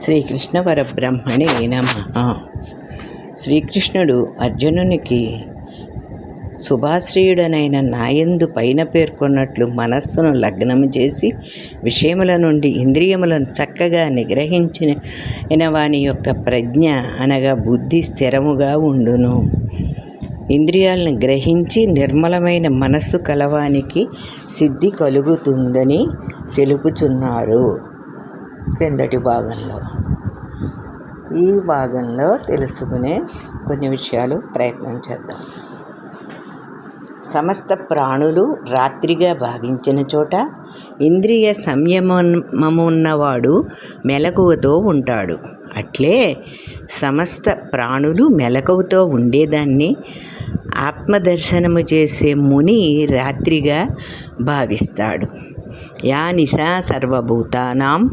శ్రీకృష్ణ పరబ్రహ్మణే నమ. శ్రీకృష్ణుడు అర్జునునికి శుభాశ్రయుడనైన నాయందు పైన పేర్కొన్నట్లు మనస్సును లగ్నం చేసి విషయముల నుండి ఇంద్రియములను చక్కగా నిగ్రహించిన వాని యొక్క ప్రజ్ఞ అనగా బుద్ధి స్థిరముగా ఉండును. ఇంద్రియాలను గ్రహించి నిర్మలమైన మనస్సు కలవానికి సిద్ధి కలుగుతుందని తెలుపుచున్నారు. క్రిందటి భాగంలో. ఈ భాగంలో తెలుసుకునే కొన్ని విషయాలు ప్రయత్నం చేద్దాం. సమస్త ప్రాణులు రాత్రిగా భావించిన చోట ఇంద్రియ సంయమము ఉన్నవాడు మెలకువతో ఉంటాడు. అట్లే సమస్త ప్రాణులు మెలకువతో ఉండేదాన్ని ఆత్మదర్శనము చేసే ముని రాత్రిగా భావిస్తాడు. యా నిశా సర్వభూతానాం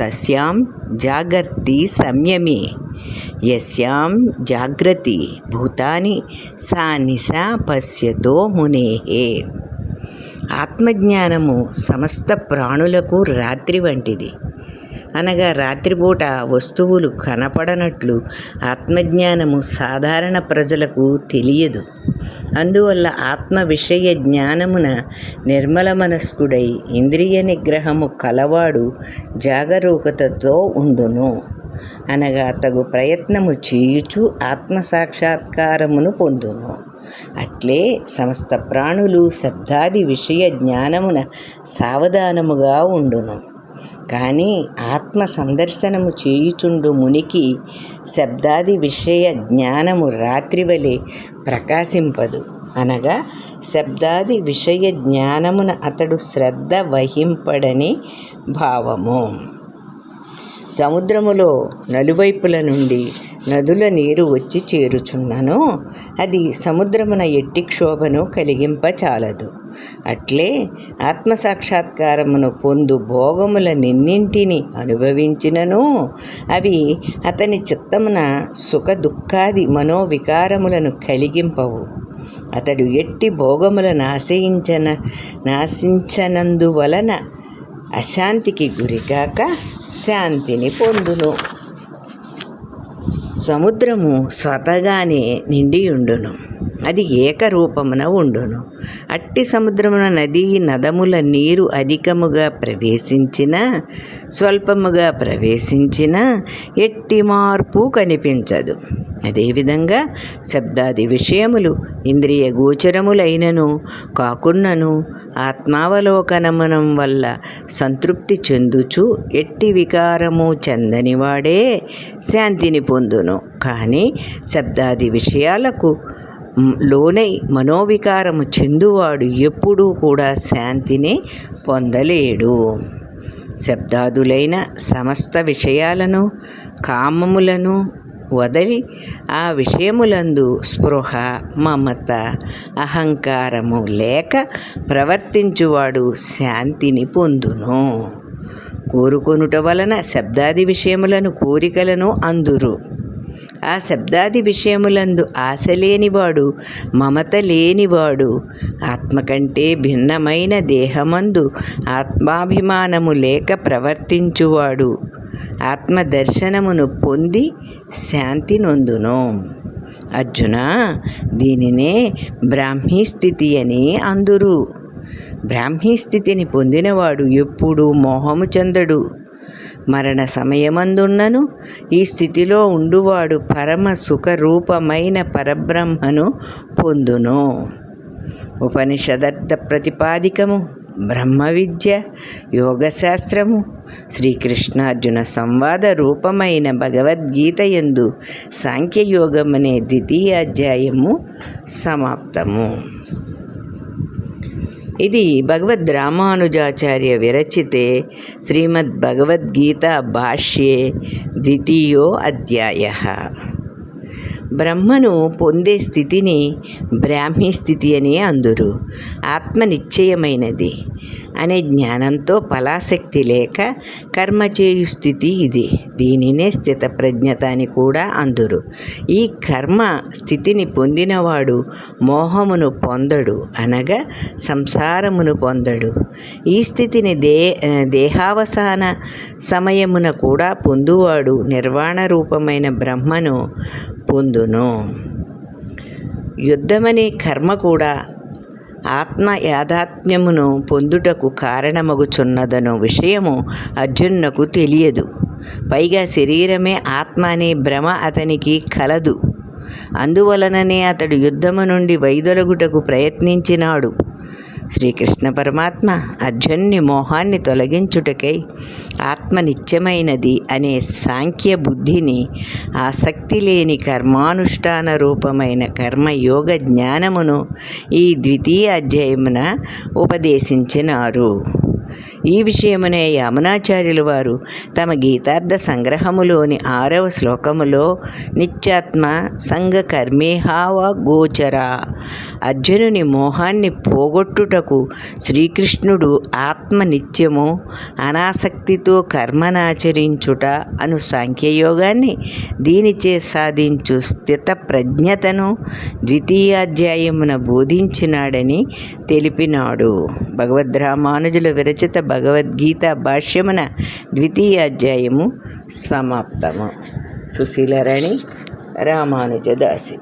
తస్యాం జాగర్తి సంయమే యస్యాం జాగ్రతి భూతాని సా నిశా పశ్యతో మునేహే. ఆత్మజ్ఞానము సమస్త ప్రాణులకు రాత్రి వంటిది. అనగా రాత్రిపూట వస్తువులు కనపడనట్లు ఆత్మజ్ఞానము సాధారణ ప్రజలకు తెలియదు. అందువల్ల ఆత్మ విషయ జ్ఞానమున నిర్మల మనస్కుడై ఇంద్రియ నిగ్రహము కలవాడు జాగరూకతతో ఉండును. అనగా తగు ప్రయత్నము చేయుచు ఆత్మ సాక్షాత్కారమును పొందును. అట్లే సమస్త ప్రాణులు శబ్దాది విషయ జ్ఞానమున సావధానముగా ఉండును. కానీ ఆత్మ సందర్శనము చేయుచుండు మునికి శబ్దాది విషయ జ్ఞానము రాత్రి వలె ప్రకాశింపదు. అనగా శబ్దాది విషయ జ్ఞానమున అతడు శ్రద్ధ వహింపడని భావము. సముద్రములో నలువైపుల నుండి నదుల నీరు వచ్చి చేరుచున్నను. అది సముద్రమున ఎట్టి క్షోభను కలిగింపచాలదు అట్లే ఆత్మసాక్షాత్కారమును పొందు భోగముల నిన్నింటిని అనుభవించినను. అవి అతని చిత్తమున సుఖ దుఃఖాది మనోవికారములను కలిగింపవు. అతడు ఎట్టి భోగములను ఆశయించన నాశించనందువలన అశాంతికి గురికాక శాంతిని పొందును. సముద్రము స్వతగానే నిండియుండును. అది ఏకరూపమున ఉండును. అట్టి సముద్రమున నదీ నదముల నీరు అధికముగా ప్రవేశించిన స్వల్పముగా ప్రవేశించిన ఎట్టి మార్పు కనిపించదు. అదేవిధంగా శబ్దాది విషయములు ఇంద్రియ గోచరములైనను కాకున్నను ఆత్మావలోకనమనం వల్ల సంతృప్తి చెందుచు ఎట్టి వికారము చెందనివాడే శాంతిని పొందును. కానీ శబ్దాది విషయాలకు లోనై మనోవికారము చెందువాడు ఎప్పుడూ కూడా శాంతిని పొందలేడు. శబ్దాదులైన సమస్త విషయాలను కామములను వదలి ఆ విషయములందు స్పృహ మమత అహంకారము లేక ప్రవర్తించువాడు శాంతిని పొందును. కోరుకొనుట వలన శబ్దాది విషయములను కోరికలను అందురు. ఆ శబ్దాది విషయములందు ఆశ లేనివాడు మమత లేనివాడు ఆత్మ కంటే భిన్నమైన దేహమందు ఆత్మాభిమానము లేక ప్రవర్తించువాడు. ఆత్మ దర్శనమును పొంది శాంతి నొందును. అర్జున దీనినే బ్రాహ్మీ స్థితి అని అందురు. బ్రాహ్మీ స్థితిని పొందినవాడు ఎప్పుడూ మోహము చెందడు. మరణ సమయమందున్నను. ఈ స్థితిలో ఉండువాడు పరమ సుఖరూపమైన పరబ్రహ్మను పొందును. ఉపనిషదర్థ ప్రతిపాదికము బ్రహ్మ విద్య యోగశాస్త్రము శ్రీకృష్ణార్జున సంవాద రూపమైన భగవద్గీత ఎందు ద్వితీయ అధ్యాయము సమాప్తము. ఇది భగవద్ రామానుజాచార్య విరచితే శ్రీమద్ భగవద్గీత భాష్యే ద్వితీయో అధ్యాయ. బ్రహ్మను పొందే స్థితిని బ్రాహ్మీ స్థితి అని అందురు. ఆత్మ నిశ్చయమైనది అనే జ్ఞానంతో ఫలాశక్తి లేక కర్మ చేయు స్థితి ఇది. దీనినే స్థిత ప్రజ్ఞత అని కూడా అందురు. ఈ కర్మ స్థితిని పొందినవాడు మోహమును పొందడు అనగా సంసారమును పొందడు. ఈ స్థితిని దే దేహావసాన సమయమున కూడా పొందువాడు నిర్వాణ రూపమైన బ్రహ్మను పొందును. యుద్ధమనే కర్మ కూడా ఆత్మ యాథాత్మ్యమును పొందుటకు కారణమగుచున్నదను విషయము అర్జున్నకు తెలియదు. పైగా శరీరమే ఆత్మ అనే భ్రమ అతనికి కలదు. అందువలననే అతడు యుద్ధము నుండి వైదొలగుటకు ప్రయత్నించినాడు. శ్రీకృష్ణ పరమాత్మ అర్జున్ని మోహాన్ని తొలగించుటకై ఆత్మ నిత్యమైనది అనే సాంఖ్య బుద్ధిని ఆసక్తి లేని కర్మానుష్ఠాన రూపమైన కర్మయోగ జ్ఞానమును ఈ ద్వితీయ అధ్యాయమున ఉపదేశించినారు. ఈ విషయమునే యమునాచార్యులు వారు తమ గీతార్థ సంగ్రహములోని ఆరవ శ్లోకములో నిత్యాత్మ సంఘ కర్మేహావ గోచర. అర్జునుని మోహాన్ని పోగొట్టుటకు శ్రీకృష్ణుడు ఆత్మ నిత్యము అనాసక్తితో కర్మనాచరించుట అను సాంఖ్యయోగాన్ని దీనిచే సాధించు స్థిత ప్రజ్ఞతను ద్వితీయాధ్యాయమున బోధించినాడని తెలిపినాడు. భగవద్రామానుజుల విరచిత భగవద్గీత భాష్యమున ద్వితీయాధ్యాయము సమాప్తము. సుశీలరణి రామానుజదాసి